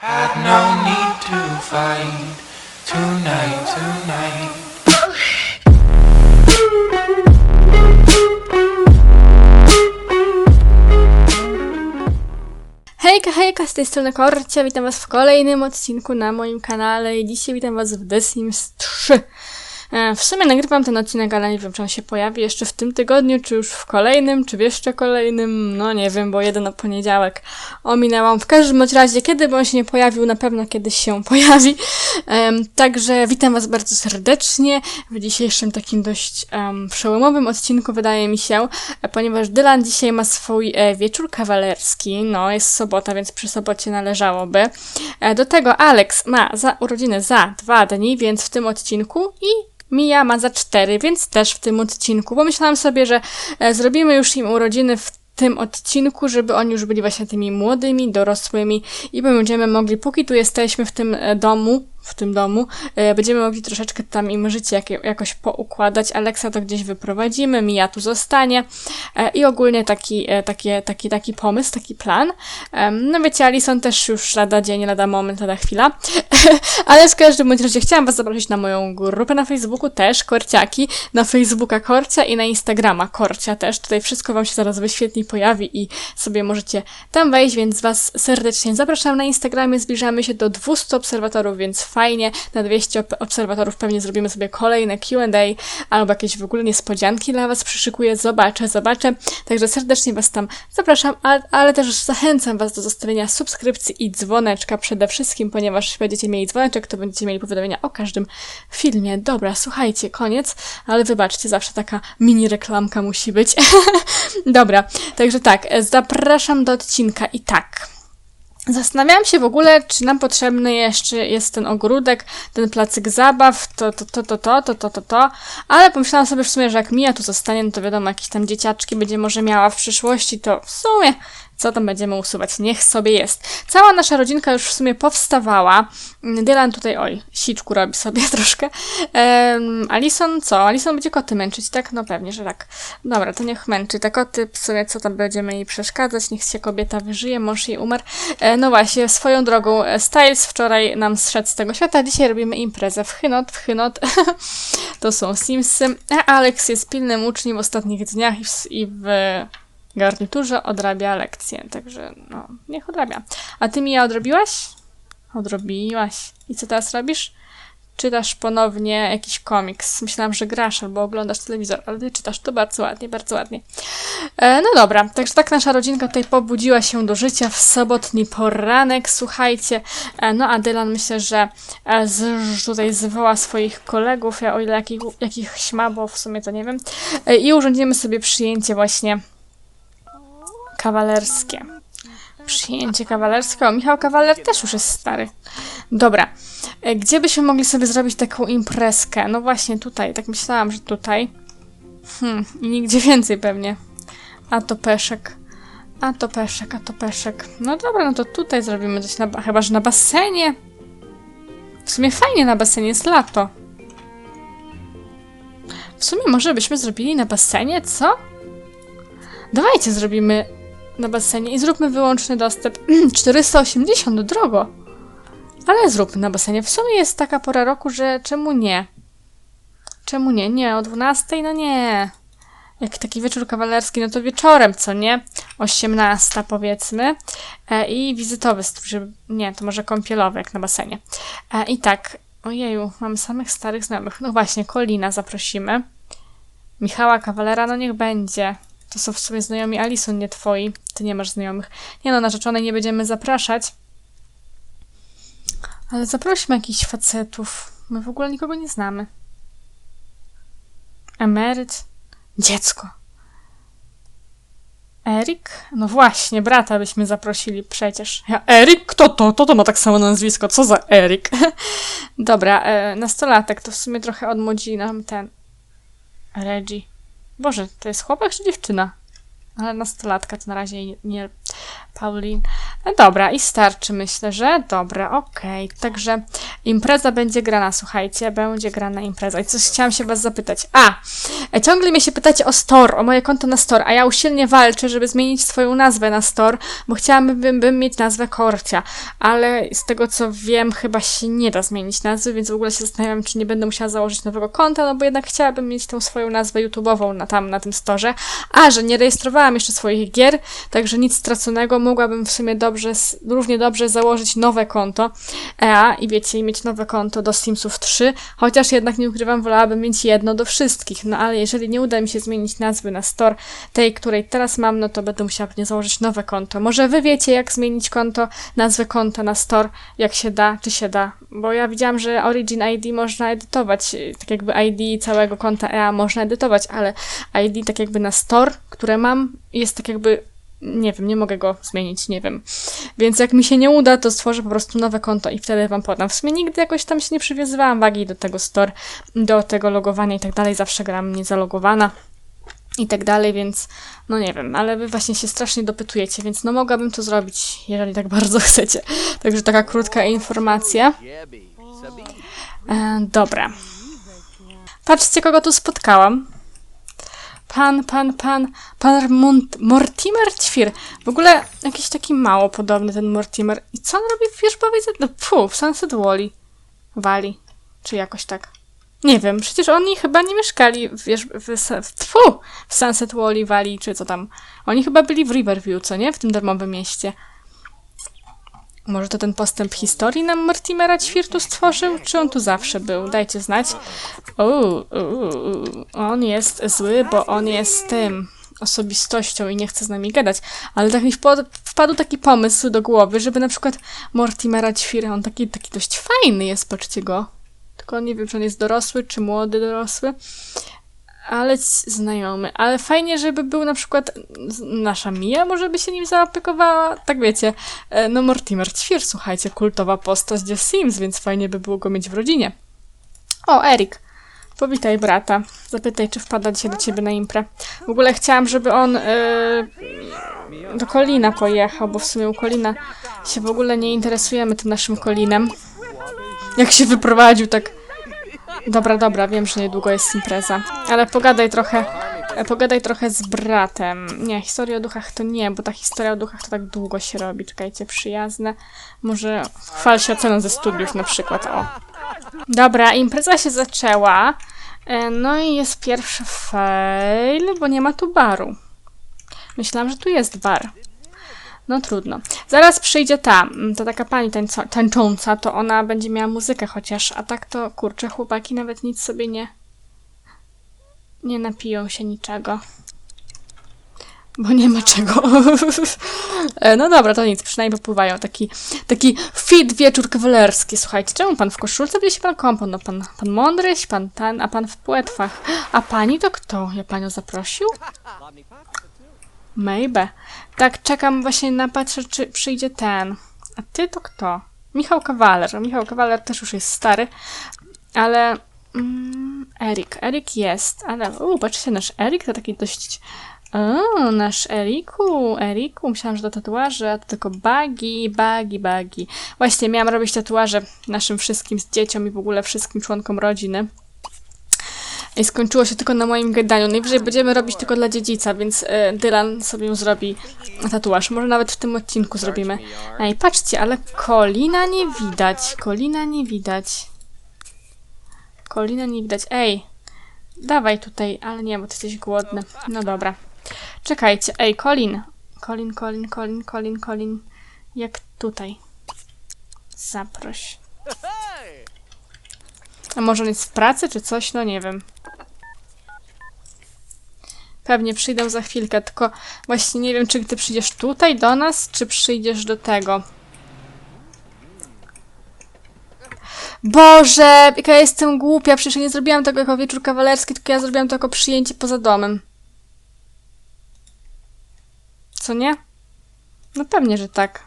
Had no need to fight tonight, tonight. Hejka, hejka, z tej strony Korcia, witam was w kolejnym odcinku na moim kanale i dzisiaj witam was w The Sims 3. E, W sumie nagrywam ten odcinek, ale nie wiem, czy on się pojawi jeszcze w tym tygodniu, czy już w kolejnym, czy w jeszcze kolejnym, no nie wiem, bo jeden na poniedziałek ominęłam. W każdym razie, kiedy by on się nie pojawił, na pewno kiedyś się pojawi. Także witam was bardzo serdecznie w dzisiejszym takim dość przełomowym odcinku, wydaje mi się, e, ponieważ Dylan dzisiaj ma swój e, wieczór kawalerski, no jest sobota, więc przy sobocie należałoby. Do tego Alex ma za urodziny za dwa dni, więc w tym odcinku i Mia ma za cztery, więc też w tym odcinku. Pomyślałam sobie, że e, zrobimy już im urodziny w tym odcinku, żeby oni już byli właśnie tymi młodymi, dorosłymi i będziemy mogli, póki tu jesteśmy w tym e, domu, w tym domu, e, będziemy mogli troszeczkę tam im życie jak, jakoś poukładać. Aleksa to gdzieś wyprowadzimy, Mia tu zostanie e, i ogólnie taki, e, taki, taki, taki pomysł, taki plan. No wiecie, Alison też już lada dzień, lada moment, lada chwila. Ale w każdym bądź razie chciałam Was zaprosić na moją grupę na Facebooku też, Korciaki, na Facebooka Korcia i na Instagrama Korcia też. Tutaj wszystko Wam się zaraz wyświetli, pojawi i sobie możecie tam wejść, więc Was serdecznie zapraszam na Instagramie. Zbliżamy się do 200 obserwatorów, więc fajnie. Na 200 ob- obserwatorów pewnie zrobimy sobie kolejne Q&A albo jakieś w ogóle niespodzianki dla Was przyszykuję. Zobaczę, zobaczę. Także serdecznie Was tam zapraszam, a, ale też zachęcam Was do zostawienia subskrypcji i dzwoneczka przede wszystkim, ponieważ będziecie mieli dzwoneczek, to będziecie mieli powiadomienia o każdym filmie. Dobra, słuchajcie, koniec, ale wybaczcie, zawsze taka mini reklamka musi być. Dobra, także tak, zapraszam do odcinka i tak. Zastanawiałam się w ogóle, czy nam potrzebny jeszcze jest ten ogródek, ten placyk zabaw, to, to, to, to, to, to, to, to, to, ale pomyślałam sobie w sumie, że jak Mia tu zostanie, no to wiadomo, jakieś tam dzieciaczki będzie może miała w przyszłości, to w sumie co tam będziemy usuwać? Niech sobie jest. Cała nasza rodzinka już w sumie powstawała. Dylan tutaj, oj, siczku robi sobie troszkę. Um, Alison, co? Alison będzie koty męczyć, tak? No pewnie, że tak. Dobra, to niech męczy te koty. W sumie co tam będziemy jej przeszkadzać? Niech się kobieta wyżyje, mąż jej umarł. E, no właśnie, swoją drogą, e, Styles wczoraj nam zszedł z tego świata. Dzisiaj robimy imprezę w Chynot, w Chynot. to są Simsy. A Alex jest pilnym uczniem w ostatnich dniach i w, i w garniturze odrabia lekcje, także no, niech odrabia. A ty Mija odrobiłaś? Odrobiłaś. I co teraz robisz? Czytasz ponownie jakiś komiks. Myślałam, że grasz albo oglądasz telewizor, ale ty czytasz to bardzo ładnie, bardzo ładnie. E, no dobra, także tak nasza rodzinka tutaj pobudziła się do życia w sobotni poranek. Słuchajcie, e, no a Dylan myślę, że e, z, tutaj zwoła swoich kolegów, ja o ile jakich, jakichś ma, bo w sumie to nie wiem, e, i urządzimy sobie przyjęcie właśnie kawalerskie. Przyjęcie kawalerskie. O, Michał Kawaler też już jest stary. Dobra. E, Gdzie byśmy mogli sobie zrobić taką imprezkę? No właśnie tutaj. Tak myślałam, że tutaj. Hmm, i nigdzie więcej pewnie. A to peszek. A to peszek, a to peszek. No dobra, no to tutaj zrobimy coś na... ba- Chyba, że na basenie. W sumie fajnie na basenie, jest lato. W sumie może byśmy zrobili na basenie, co? Dawajcie zrobimy na basenie i zróbmy wyłączny dostęp. 480, drogo. Ale zróbmy na basenie. W sumie jest taka pora roku, że czemu nie? Czemu nie? Nie, o 12? No nie. Jak taki wieczór kawalerski, no to wieczorem, co nie? 18 powiedzmy. E, I wizytowy żeby... Nie, to może kąpielowy, jak na basenie. E, I tak, ojeju, mamy samych starych znajomych. No właśnie, Kolina zaprosimy. Michała Kawalera, no niech będzie. To są w sumie znajomi Alison, nie twoi. Ty nie masz znajomych. Nie no, narzeczonej nie będziemy zapraszać. Ale zaprośmy jakichś facetów. My w ogóle nikogo nie znamy. Emeryt? Dziecko. Erik? No właśnie, brata byśmy zaprosili przecież. Ja, Erik? Kto to? To to ma tak samo nazwisko. Co za Erik? Dobra, e, nastolatek to w sumie trochę odmłodzi nam ten... Reggie. Boże, to jest chłopak czy dziewczyna? Ale nastolatka to na razie nie, Paulin. No dobra, i starczy, myślę, że dobra, okej. Także impreza będzie grana, słuchajcie, będzie grana impreza. I coś chciałam się was zapytać. A, e, ciągle mnie się pytacie o store, o moje konto na store, a ja usilnie walczę, żeby zmienić swoją nazwę na store, bo chciałabym bym mieć nazwę Korcia, ale z tego co wiem, chyba się nie da zmienić nazwy, więc w ogóle się zastanawiam, czy nie będę musiała założyć nowego konta, no bo jednak chciałabym mieć tą swoją nazwę YouTube'ową na tam, na tym storze. A, że nie rejestrowałam jeszcze swoich gier, także nic straconego, mogłabym w sumie dobrze, równie dobrze założyć nowe konto EA i wiecie, i mieć nowe konto do Simsów 3, chociaż jednak nie ukrywam, wolałabym mieć jedno do wszystkich, no ale jeżeli nie uda mi się zmienić nazwy na store, tej, której teraz mam, no to będę musiała pewnie założyć nowe konto. Może wy wiecie, jak zmienić konto, nazwę konta na store, jak się da, czy się da, bo ja widziałam, że Origin ID można edytować, tak jakby ID całego konta EA można edytować, ale ID tak jakby na store, które mam, jest tak jakby nie wiem, nie mogę go zmienić, nie wiem. Więc jak mi się nie uda, to stworzę po prostu nowe konto i wtedy wam podam. W sumie nigdy jakoś tam się nie przywiązywałam wagi do tego store, do tego logowania i tak dalej. Zawsze gram niezalogowana i tak dalej, więc no nie wiem, ale wy właśnie się strasznie dopytujecie, więc no mogłabym to zrobić, jeżeli tak bardzo chcecie. Także taka krótka informacja. E, dobra. Patrzcie, kogo tu spotkałam. Pan, pan, pan, pan Mont Mortimer Ćwir. W ogóle jakiś taki mało podobny ten Mortimer. I co on robi w wierzbowej... No, w Sunset Wally. Wali. Czy jakoś tak. Nie wiem, przecież oni chyba nie mieszkali w, wież... w, tfu, w Sunset Wally, Wali, czy co tam. Oni chyba byli w Riverview, co nie? W tym darmowym mieście. Może to ten postęp historii nam Mortimera Ćwirtu stworzył? Czy on tu zawsze był? Dajcie znać. Uuu, on jest zły, bo on jest tym osobistością i nie chce z nami gadać. Ale tak mi wpadł taki pomysł do głowy, żeby na przykład Mortimera Ćwira, on taki, taki dość fajny jest, patrzcie go. Tylko nie wiem, czy on jest dorosły, czy młody dorosły. Ale znajomy. Ale fajnie, żeby był na przykład nasza Mia, może by się nim zaopiekowała. Tak wiecie, e, no Mortimer Ćwir, słuchajcie, kultowa postać The Sims, więc fajnie by było go mieć w rodzinie. O, Erik. Powitaj brata. Zapytaj, czy wpada dzisiaj do ciebie na imprę. W ogóle chciałam, żeby on e, do Kolina pojechał, bo w sumie u Kolina się w ogóle nie interesujemy tym naszym Kolinem. Jak się wyprowadził, tak... Dobra, dobra, wiem, że niedługo jest impreza. Ale pogadaj trochę... e, Pogadaj trochę z bratem. Nie, historia o duchach to nie, bo ta historia o duchach to tak długo się robi. Czekajcie, przyjazne. Może chwal się oceną ze studiów na przykład, o. Dobra, impreza się zaczęła. E, No i jest pierwszy fail, bo nie ma tu baru. Myślałam, że tu jest bar. No trudno. Zaraz przyjdzie ta, mm, ta taka pani tańco- tańcząca, to ona będzie miała muzykę chociaż, a tak to kurczę, chłopaki nawet nic sobie nie nie napiją się niczego. Bo nie ma czego. E, no dobra, to nic, przynajmniej popływają. Taki, taki fit wieczór kawalerski. Słuchajcie, czemu pan w koszulce się pan kąpał? No pan, pan mądryś, pan ten, a pan w płetwach. A pani to kto? Ja panią zaprosił? Maybe. Tak, czekam właśnie na patrzę, czy przyjdzie ten. A ty to kto? Michał Kawaler. Michał Kawaler też już jest stary, ale... Mm, Erik. Erik jest, ale... U, patrzcie, nasz Erik to taki dość... O, nasz Eriku, Eriku, myślałam, że to tatuaże, a to tylko bagi, bagi, bagi. Właśnie, miałam robić tatuaże naszym wszystkim z dzieciom i w ogóle wszystkim członkom rodziny. I skończyło się tylko na moim gadaniu. Najwyżej będziemy robić tylko dla dziedzica, więc e, Dylan sobie zrobi tatuaż. Może nawet w tym odcinku zrobimy. Ej, patrzcie, ale Kolina nie widać. Kolina nie widać. Kolina nie widać. Ej, dawaj tutaj, ale nie, bo ty jesteś głodny. No dobra. Czekajcie, ej, Colin. Colin, Colin, Colin, Colin, Colin. Jak tutaj. Zaproś. A może on jest w pracy, czy coś? No nie wiem. Pewnie przyjdę za chwilkę, tylko właśnie nie wiem, czy ty przyjdziesz tutaj do nas, czy przyjdziesz do tego. Boże, jaka ja jestem głupia, przecież nie zrobiłam tego jako wieczór kawalerski, tylko ja zrobiłam to jako przyjęcie poza domem. Co nie? No pewnie, że tak.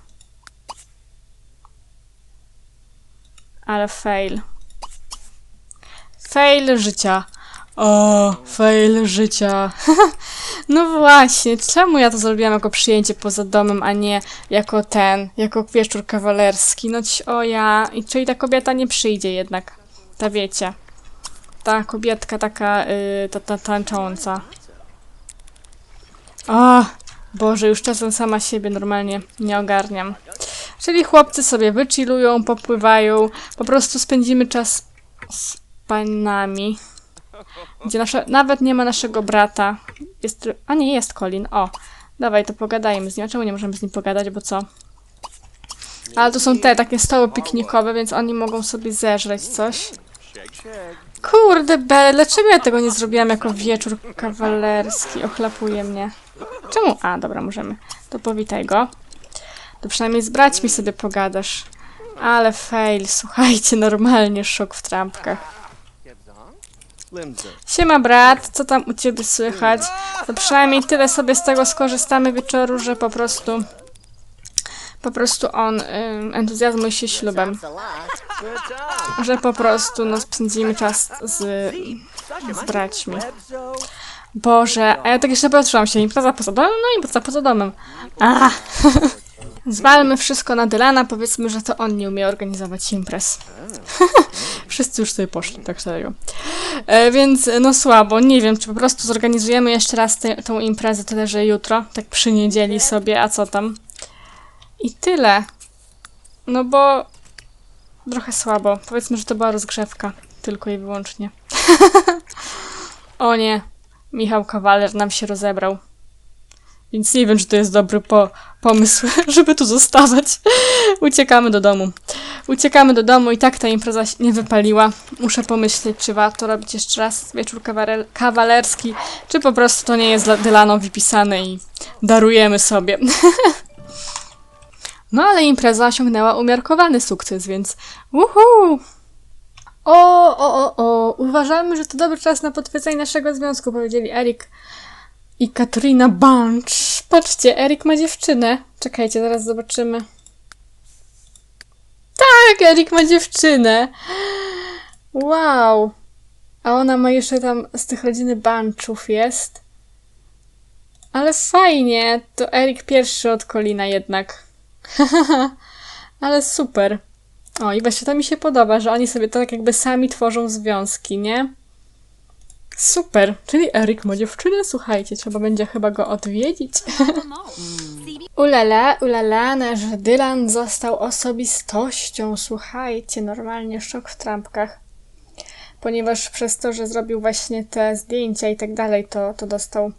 Ale fail. Fail życia. O, fail życia. No właśnie, czemu ja to zrobiłam jako przyjęcie poza domem, a nie jako ten, jako wieczór kawalerski? No ci, o ja, i czyli ta kobieta nie przyjdzie jednak, ta wiecie. Ta kobietka taka, y, ta, ta tańcząca. O, Boże, już czasem sama siebie normalnie nie ogarniam. Czyli chłopcy sobie wychillują, popływają, po prostu spędzimy czas z panami. Gdzie nasze, nawet nie ma naszego brata. Jest, a nie, jest Colin. O, dawaj, to pogadajmy z nim. Czemu nie możemy z nim pogadać, bo co? Ale to są te takie stoły piknikowe, więc oni mogą sobie zeżreć coś. Kurde, Belle, dlaczego ja tego nie zrobiłam jako wieczór kawalerski? Ochlapuje mnie. Czemu? A, dobra, możemy. To powitaj go. To przynajmniej z braćmi sobie pogadasz. Ale fail, słuchajcie, normalnie szok w trampkach. Siema brat, co tam u ciebie słychać? To przynajmniej tyle sobie z tego skorzystamy wieczoru, że po prostu po prostu on ym, entuzjazmuje się ślubem. Że po prostu no, spędzimy czas z, z braćmi. Boże, a ja tak jeszcze patrzyłam się, impreza poza domem, no impreza poza domem. Zwalmy wszystko na Dylana, powiedzmy, że to on nie umie organizować imprez. Wszyscy już sobie poszli, tak serio. E, więc no słabo, nie wiem, czy po prostu zorganizujemy jeszcze raz tę tą imprezę, tyle że jutro, tak przy niedzieli sobie, a co tam. I tyle. No bo trochę słabo. Powiedzmy, że to była rozgrzewka, tylko i wyłącznie. o nie, Michał Kawaler nam się rozebrał. Więc nie wiem, czy to jest dobry po pomysł, żeby tu zostawać. Uciekamy do domu. Uciekamy do domu i tak ta impreza się nie wypaliła. Muszę pomyśleć, czy warto robić jeszcze raz wieczór kawalerski, czy po prostu to nie jest dla Dylanowi pisane i darujemy sobie. no ale impreza osiągnęła umiarkowany sukces, więc uhu! O, o, o, o, uważamy, że to dobry czas na potwierdzenie naszego związku, powiedzieli Erik i Katrina Bunch. Patrzcie, Erik ma dziewczynę. Czekajcie, zaraz zobaczymy. Tak, Erik ma dziewczynę. Wow. A ona ma jeszcze tam z tych rodziny Bunchów jest. Ale fajnie. To Erik pierwszy od Kolina jednak. Ale super. O, i właśnie to mi się podoba, że oni sobie to tak jakby sami tworzą związki, nie? Super, czyli Erik ma dziewczynę, słuchajcie, trzeba będzie chyba go odwiedzić. ulala, ulala, nasz Dylan został osobistością, słuchajcie, normalnie szok w trampkach. Ponieważ przez to, że zrobił właśnie te zdjęcia i tak dalej, to, to dostał,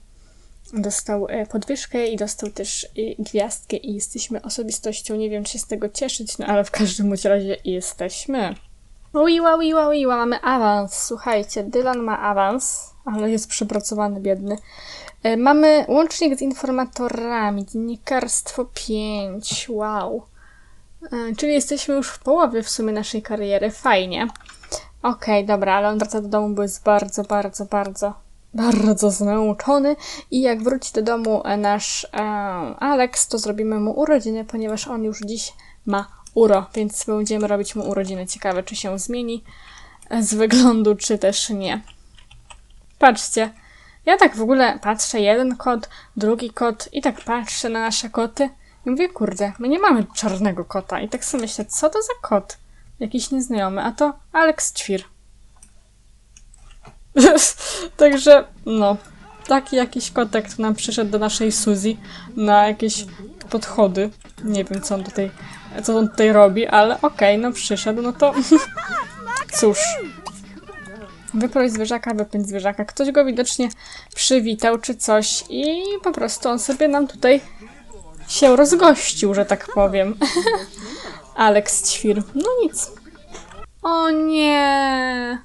dostał e, podwyżkę i dostał też e, gwiazdkę i jesteśmy osobistością. Nie wiem, czy się z tego cieszyć, no ale w każdym razie jesteśmy. Wiła, wiła, wiła, mamy awans. Słuchajcie, Dylan ma awans, ale jest przepracowany, biedny. E, Mamy łącznik z informatorami, dziennikarstwo 5, wow. E, Czyli jesteśmy już w połowie w sumie naszej kariery, fajnie. Okej, dobra, ale on wraca do domu, bo jest bardzo, bardzo, bardzo, bardzo zmęczony i jak wróci do domu e, nasz e, Alex, to zrobimy mu urodziny, ponieważ on już dziś ma uro, więc będziemy robić mu urodziny. Ciekawe, czy się zmieni z wyglądu, czy też nie. Patrzcie, ja tak w ogóle patrzę, jeden kot, drugi kot i tak patrzę na nasze koty i mówię, kurde, my nie mamy czarnego kota. I tak sobie myślę, co to za kot? Jakiś nieznajomy, a to Alex Ćwir. Także, no, taki jakiś kotek tu nam przyszedł do naszej Suzy na jakieś podchody. Nie wiem, co on tutaj, co on tutaj robi, ale okej, no przyszedł, no to cóż. Wyproś zwierzaka, wypędź zwierzaka. Ktoś go widocznie przywitał czy coś i po prostu on sobie nam tutaj się rozgościł, że tak powiem. Alex Ćwir. No nic. O nie!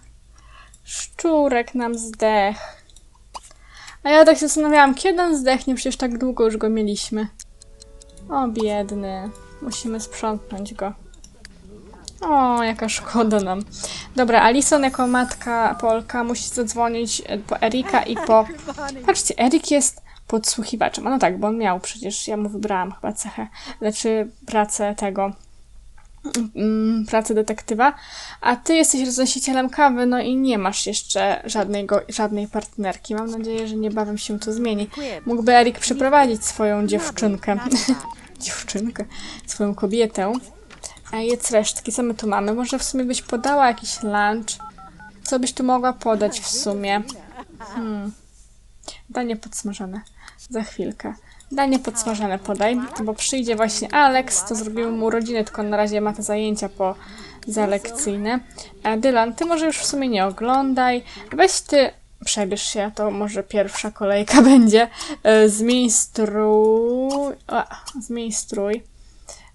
Szczurek nam zdech. A ja tak się zastanawiałam, kiedy on zdechnie, przecież tak długo już go mieliśmy. O biedny. Musimy sprzątnąć go. O, jaka szkoda nam. Dobra, Alison jako matka Polka musi zadzwonić e, po Erika i po... Patrzcie, Erik jest podsłuchiwaczem. A no tak, bo on miał przecież, ja mu wybrałam chyba cechę, znaczy pracę tego mm, pracę detektywa, a ty jesteś roznosicielem kawy, no i nie masz jeszcze żadnego, żadnej partnerki. Mam nadzieję, że niebawem się to zmieni. Mógłby Erik przeprowadzić swoją dziewczynkę, dziewczynkę, swoją kobietę. A jedz resztki, co my tu mamy? Może w sumie byś podała jakiś lunch? Co byś tu mogła podać w sumie? Hmm. Danie podsmażone. Za chwilkę. Danie podsmażone podaj, bo przyjdzie właśnie Alex, to zrobimy mu urodziny, tylko na razie ma te zajęcia po zalekcyjne. Dylan, ty może już w sumie nie oglądaj. Weź ty, przebierz się, to może pierwsza kolejka będzie. E, Zmień strój. A, zmień strój.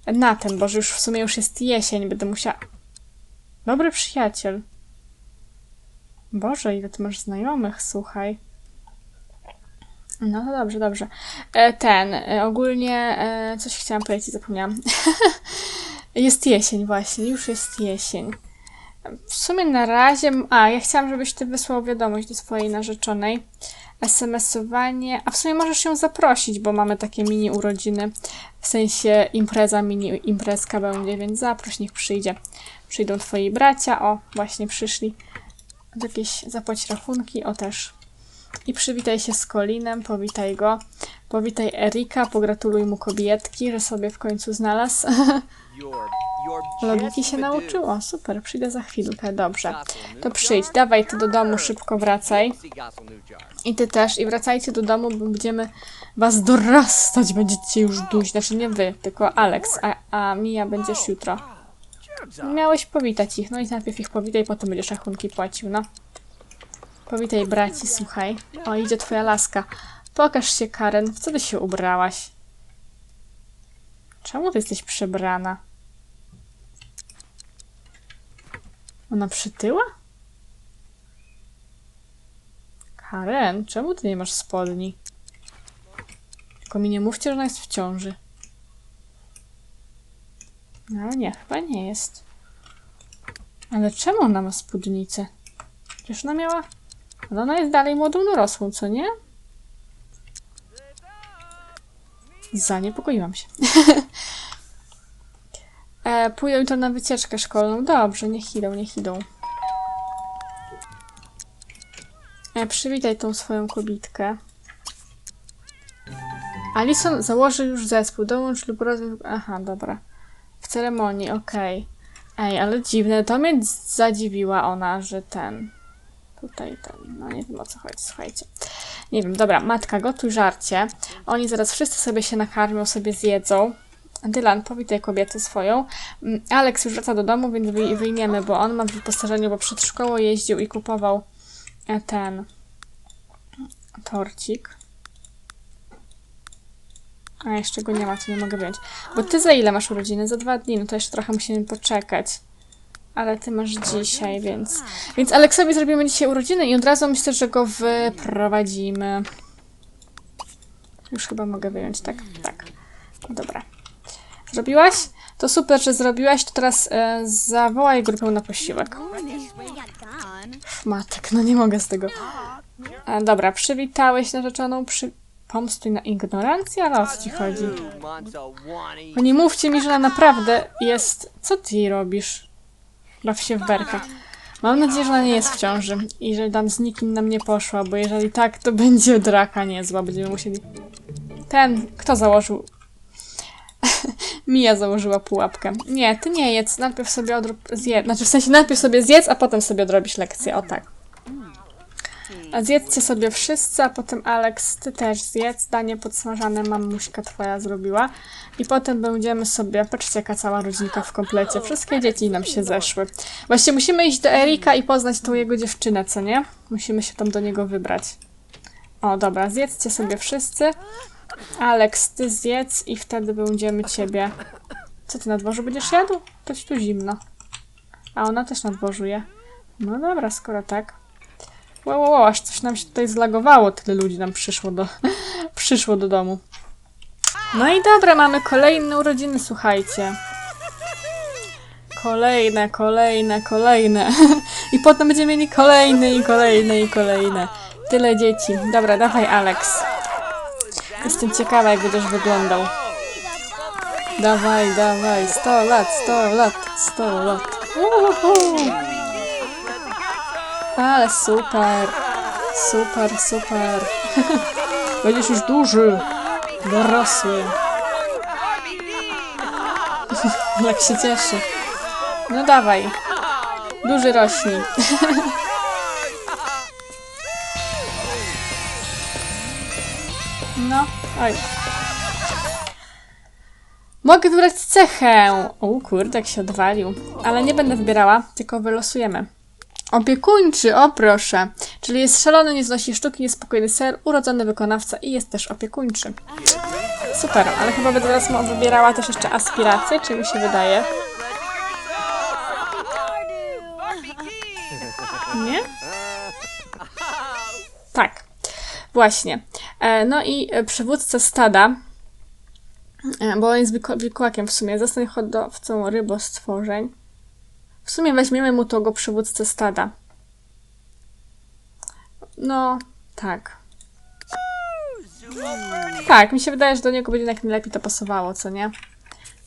Na ten, bo już w sumie już jest jesień, będę musiała... Dobry przyjaciel. Boże, ile ty masz znajomych, słuchaj. No to dobrze, dobrze. E, ten, e, ogólnie coś chciałam powiedzieć, zapomniałam. jest jesień właśnie, już jest jesień. W sumie na razie, a ja chciałam, żebyś ty wysłał wiadomość do swojej narzeczonej. SMS-owanie, a w sumie możesz ją zaprosić, bo mamy takie mini urodziny. W sensie impreza, mini imprezka będzie, więc zaproś, niech przyjdzie. Przyjdą twoi bracia, o, właśnie przyszli. Jakieś zapłać rachunki, o też. I przywitaj się z Colinem, powitaj go. Powitaj Erika, pogratuluj mu kobietki, że sobie w końcu znalazł. Logiki się nauczyło, super, przyjdę za chwilkę, dobrze. To przyjdź, dawaj ty do domu, szybko wracaj. I ty też, i wracajcie do domu, bo będziemy was dorastać, będziecie już duś. Znaczy nie wy, tylko Alex, a, a Mia będziesz jutro. Miałeś powitać ich, no i najpierw ich powitaj, potem będziesz rachunki płacił, no. Powitaj braci, słuchaj. O, idzie twoja laska. Pokaż się, Karen, w co ty się ubrałaś? Czemu ty jesteś przebrana? Ona przytyła? Karen, czemu ty nie masz spodni? Tylko mi nie mówcie, że ona jest w ciąży. No nie, chyba nie jest. Ale czemu ona ma spódnicę? Przecież ona miała... Ale ona jest dalej młodą dorosłą, co nie? Zaniepokoiłam się. pójdą jutro na wycieczkę szkolną. Dobrze, niech idą, niech idą. E, przywitaj tą swoją kobitkę. Alison założy już zespół. Dołącz lub rozwiąż... Aha, dobra. W ceremonii, okej. Ej, ale dziwne. To mnie zadziwiła ona, że ten... Tutaj ten... No nie wiem o co chodzi, słuchajcie. Nie wiem, dobra. Matka, gotuj żarcie. Oni zaraz wszyscy sobie się nakarmią, sobie zjedzą. Dylan, powitaj kobietę swoją. Mm, Alex już wraca do domu, więc wyj- wyjmiemy, bo on ma w wyposażeniu, bo przed szkołą jeździł i kupował e, ten torcik. A jeszcze go nie ma, to nie mogę wziąć. Bo ty za ile masz urodziny? Za dwa dni, no to jeszcze trochę musimy poczekać. Ale ty masz dzisiaj, więc... Więc Aleksowi zrobimy dzisiaj urodziny i od razu myślę, że go wyprowadzimy. Już chyba mogę wyjąć, tak? Tak. Dobra. Zrobiłaś? To super, że zrobiłaś, to teraz e, zawołaj grupę na posiłek. Matek, no nie mogę z tego. E, dobra, przywitałeś narzeczoną, przy... Pomstuj na ignorancję, ale o co ci chodzi? Bo nie mówcie mi, że ona naprawdę jest... Co ty jej robisz? Baw się w berka. Mam nadzieję, że ona nie jest w ciąży i że tam z nikim nam nie poszła, bo jeżeli tak, to będzie draka niezła. Będziemy musieli... Ten, kto założył... Mija założyła pułapkę. Nie, ty nie jedz, najpierw sobie odrób... Zje... Znaczy w sensie najpierw sobie zjedz, a potem sobie odrobisz lekcję, o tak. A zjedzcie sobie wszyscy, a potem Alex, ty też zjedz. Danie podsmażane mamuśka twoja zrobiła. I potem będziemy sobie, patrzcie jaka cała rodzinka w komplecie. Wszystkie dzieci nam się zeszły. Właściwie musimy iść do Erika i poznać tą jego dziewczynę, co nie? Musimy się tam do niego wybrać. O, dobra, zjedzcie sobie wszyscy. Alex, ty zjedz i wtedy będziemy ciebie... Co ty na dworzu będziesz jadł? To ci tu zimno. A ona też na dworzu je. No dobra, skoro tak. Wow, wow, wow, aż coś nam się tutaj zlagowało. Tyle ludzi nam przyszło do, przyszło do domu. No i dobra, mamy kolejne urodziny, słuchajcie. Kolejne, kolejne, kolejne. I potem będziemy mieli kolejne i kolejne i kolejne. Tyle dzieci. Dobra, dawaj Alex. Jestem ciekawa, jak będziesz wyglądał. Dawaj, dawaj, 100 lat, 100 lat, 100 lat. Uhu. Ale super, super, super. Będziesz już duży, dorosły. Jak się cieszy. No dawaj, duży rośnij. oj. Mogę wybrać cechę. O kurde, jak się odwalił. Ale nie będę wybierała, tylko wylosujemy. Opiekuńczy, o proszę. Czyli jest szalony, nie znosi sztuki, niespokojny ser, urodzony wykonawca i jest też opiekuńczy. Super, ale chyba będę teraz wybierała też jeszcze aspirację, czy mi się wydaje? Nie? Tak, właśnie. E, no i e, przywódca stada, e, bo on jest wilko- wilkołakiem w sumie, zostań hodowcą rybostworzeń. W sumie weźmiemy mu tego przywódcę stada. No, tak. Tak, mi się wydaje, że do niego będzie jak najlepiej to pasowało, co nie?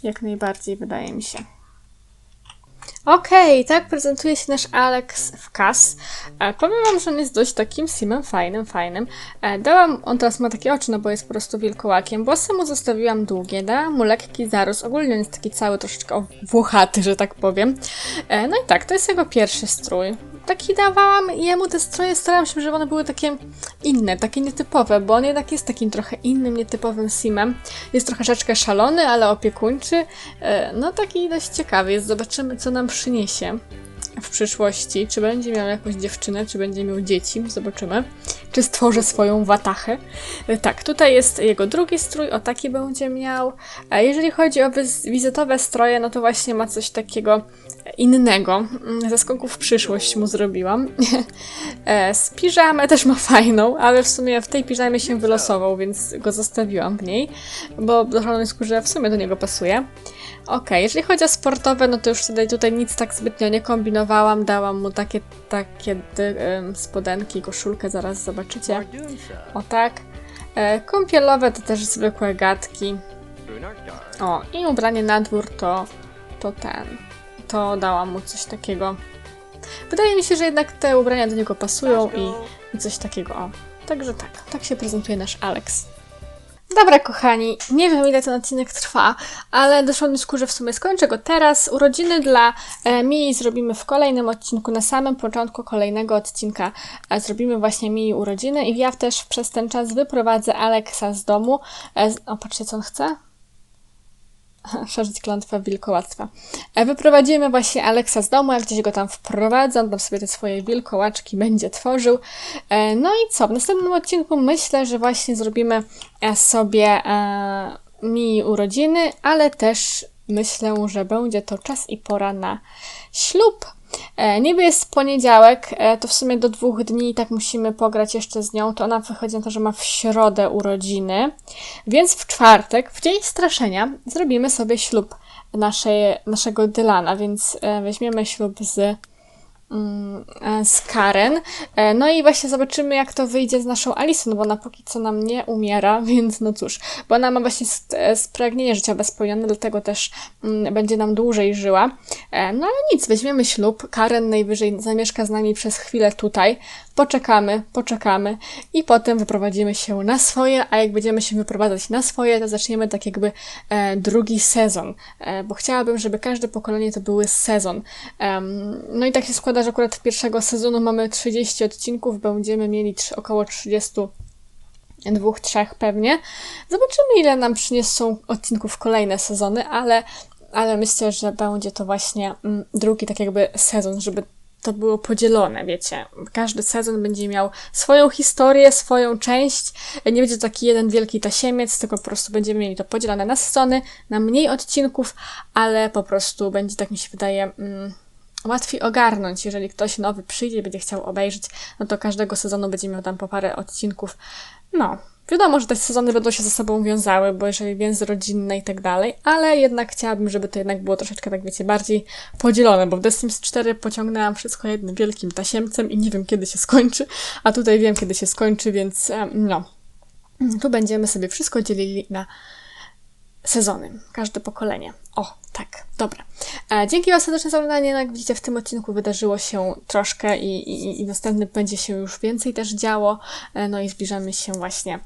Jak najbardziej wydaje mi się. Okej, tak prezentuje się nasz Alex w kas. E, powiem wam, że on jest dość takim simem fajnym, fajnym. E, dałam, on teraz ma takie oczy, no bo jest po prostu wilkołakiem. Włosy mu zostawiłam długie, dałam mu lekki zaróz. Ogólnie on jest taki cały troszeczkę włochaty, że tak powiem. E, no i tak, to jest jego pierwszy strój. Taki dawałam jemu te stroje, starałam się, żeby one były takie inne, takie nietypowe, bo on jednak jest takim trochę innym, nietypowym simem. Jest troszeczkę szalony, ale opiekuńczy. E, No taki dość ciekawy jest. Zobaczymy, co nam przyniesie w przyszłości. Czy będzie miał jakąś dziewczynę, czy będzie miał dzieci. Zobaczymy. Czy stworzy swoją watachę. E, Tak, tutaj jest jego drugi strój. O taki będzie miał. A jeżeli chodzi o wiz- wizytowe stroje, no to właśnie ma coś takiego innego. Mm, Ze skoków w przyszłość mu zrobiłam. E, Z piżamę też ma fajną, ale w sumie w tej piżamie się wylosował, więc go zostawiłam w niej, bo do szalonej skórze w sumie do niego pasuje. Okej, jeżeli chodzi o sportowe, no to już wtedy tutaj nic tak zbytnio nie kombinowałam, dałam mu takie, takie em, spodenki, koszulkę, zaraz zobaczycie. O tak. E, Kąpielowe to też zwykłe gadki. O, i ubranie na dwór to, to ten. To dałam mu coś takiego. Wydaje mi się, że jednak te ubrania do niego pasują i, i coś takiego. O. Także tak, tak się prezentuje nasz Alex. Dobra, kochani, nie wiem ile ten odcinek trwa, ale doszło mi skórze w sumie skończę go teraz. Urodziny dla e, Mii zrobimy w kolejnym odcinku, na samym początku kolejnego odcinka e, zrobimy właśnie Mii urodziny i ja też przez ten czas wyprowadzę Alexa z domu. E, z, o, patrzcie co on chce. szerzyć klątwę wilkołactwa. E, Wyprowadzimy właśnie Aleksa z domu, jak gdzieś go tam wprowadzę, on tam sobie te swoje wilkołaczki będzie tworzył. E, No i co? W następnym odcinku myślę, że właśnie zrobimy e, sobie mi urodziny, ale też myślę, że będzie to czas i pora na ślub. E, niby jest poniedziałek, e, to w sumie do dwóch dni tak musimy pograć jeszcze z nią. To ona wychodzi na to, że ma w środę urodziny, więc w czwartek, w dzień straszenia, zrobimy sobie ślub naszej, naszego Dylana, więc e, weźmiemy ślub z z Karen. E, No i właśnie zobaczymy, jak to wyjdzie z naszą Alison, bo ona póki co nam nie umiera, więc no cóż, bo ona ma właśnie e, spragnienie życiowe spełnione, dlatego też mm, będzie nam dłużej żyła. E, No ale nic, weźmiemy ślub. Karen najwyżej zamieszka z nami przez chwilę tutaj. Poczekamy, poczekamy i potem wyprowadzimy się na swoje, a jak będziemy się wyprowadzać na swoje, to zaczniemy tak jakby e, drugi sezon, e, bo chciałabym, żeby każde pokolenie to były sezon. No i tak się składa, że akurat pierwszego sezonu mamy 30 odcinków, będziemy mieli około 30 dwóch, trzech pewnie. Zobaczymy, ile nam przyniosą odcinków kolejne sezony, ale, ale myślę, że będzie to właśnie mm, drugi tak jakby sezon, żeby to było podzielone, wiecie. Każdy sezon będzie miał swoją historię, swoją część. Nie będzie to taki jeden wielki tasiemiec, tylko po prostu będziemy mieli to podzielone na sezony, na mniej odcinków, ale po prostu będzie, tak mi się wydaje, mm, łatwiej ogarnąć. Jeżeli ktoś nowy przyjdzie będzie chciał obejrzeć, no to każdego sezonu będzie miał tam po parę odcinków. No, wiadomo, że te sezony będą się ze sobą wiązały, bo jeżeli więzy rodzinne i tak dalej, ale jednak chciałabym, żeby to jednak było troszeczkę, tak wiecie, bardziej podzielone, bo w The Sims 4 pociągnęłam wszystko jednym wielkim tasiemcem i nie wiem, kiedy się skończy, a tutaj wiem, kiedy się skończy, więc no. Tu będziemy sobie wszystko dzielili na sezony, każde pokolenie. Tak, dobra. E, dzięki Wam serdecznie za oglądanie. No, jak widzicie, w tym odcinku wydarzyło się troszkę i, i, i następny będzie się już więcej też działo. E, no i zbliżamy się właśnie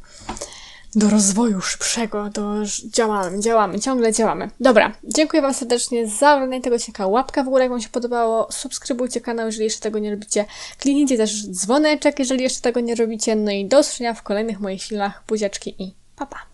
do rozwoju szybszego, do działamy, działamy, ciągle działamy. Dobra, dziękuję Wam serdecznie za oglądanie tego odcinka. Łapka w górę, jak Wam się podobało. Subskrybujcie kanał, jeżeli jeszcze tego nie robicie. Kliknijcie też dzwoneczek, jeżeli jeszcze tego nie robicie. No i do usłyszenia w kolejnych moich filmach. Buziaczki i pa pa!